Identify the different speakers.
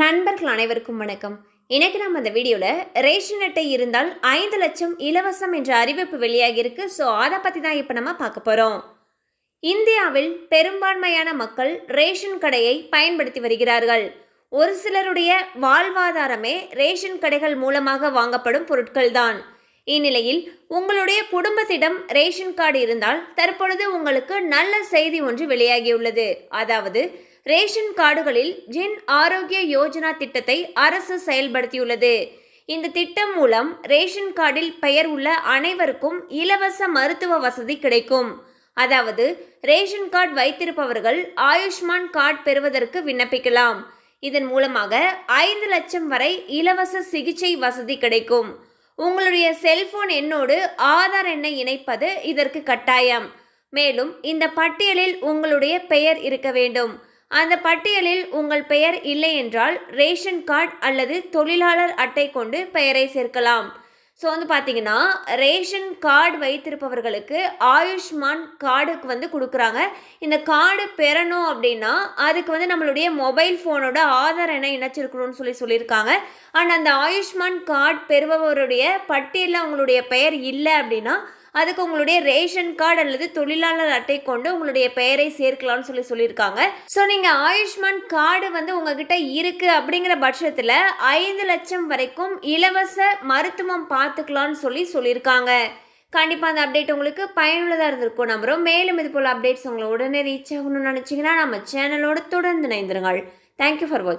Speaker 1: நண்பர்கள் அனைவருக்கும் வணக்கம். இன்னைக்கு நம்ம அந்த வீடியோவில் ரேஷன் அட்டை இருந்தால் ஐந்து லட்சம் இலவசம் என்ற அறிவிப்பு வெளியாகியிருக்கு. ஸோ அதை பற்றி தான் இப்போ நம்ம பார்க்க போகிறோம் இந்தியாவில் பெரும்பான்மையான மக்கள் ரேஷன் கடையை பயன்படுத்தி வருகிறார்கள். ஒரு சிலருடைய வாழ்வாதாரமே ரேஷன் கடைகள் மூலமாக வாங்கப்படும் பொருட்கள் தான். இந்நிலையில் உங்களுடைய குடும்பத்திடம் ரேஷன் கார்டு இருந்தால் தற்பொழுது உங்களுக்கு நல்ல செய்தி ஒன்று வெளியாகியுள்ளது. அதாவது ரேஷன் கார்டுகளில் ஜின் ஆரோக்கிய யோஜனா திட்டத்தை அரசு செயல்படுத்தியுள்ளது. இந்த திட்டம் மூலம் ரேஷன் கார்டில் பெயர் உள்ள அனைவருக்கும் இலவச மருத்துவ வசதி கிடைக்கும். அதாவது ரேஷன் கார்டு வைத்திருப்பவர்கள் ஆயுஷ்மான் கார்டு பெறுவதற்கு விண்ணப்பிக்கலாம். இதன் மூலமாக ஐந்து லட்சம் வரை இலவச சிகிச்சை வசதி கிடைக்கும். உங்களுடைய செல்போன் எண்ணோடு ஆதார் எண்ணை இணைப்பது இதற்கு கட்டாயம். மேலும் இந்த பட்டியலில் உங்களுடைய பெயர் இருக்க வேண்டும். அந்த பட்டியலில் உங்கள் பெயர் இல்லை என்றால் ரேஷன் கார்டு அல்லது தொழிலாளர் அட்டை கொண்டு பெயரை சேர்க்கலாம். ஸோ வந்து பார்த்தீங்கன்னா ரேஷன் கார்டு வைத்திருப்பவர்களுக்கு ஆயுஷ்மான் கார்டுக்கு வந்து கொடுக்குறாங்க. இந்த கார்டு பெறணும் அப்படின்னா அதுக்கு வந்து நம்மளுடைய மொபைல் ஃபோனோட ஆதார் என இணைச்சிருக்கணும்னு சொல்லி சொல்லியிருக்காங்க. அண்ட் அந்த ஆயுஷ்மான் கார்டு பெறுபவருடைய பட்டியலில் அவங்களுடைய பெயர் இல்லை அப்படின்னா அதுக்கு உங்களுடைய ரேஷன் கார்டு அல்லது தொழிலாளர் அட்டை கொண்டு உங்களுடைய பெயரை சேர்க்கலாம்னு சொல்லி சொல்லியிருக்காங்க. ஸோ நீங்கள் ஆயுஷ்மான் கார்டு வந்து உங்ககிட்ட இருக்கு அப்படிங்கிற பட்சத்தில் ஐந்து லட்சம் வரைக்கும் இலவச மருத்துவம் பார்த்துக்கலாம்னு சொல்லி சொல்லியிருக்காங்க. கண்டிப்பாக அந்த அப்டேட் உங்களுக்கு பயனுள்ளதாக இருந்திருக்கும் நம்புகிறோம் மேலும் இது போல் அப்டேட்ஸ் உங்களை உடனே ரீச் ஆகணும்னு நினச்சிங்கன்னா நம்ம சேனலோட தொடர்ந்து இணைந்திருங்கள். தேங்க்யூ ஃபார் வாட்சிங்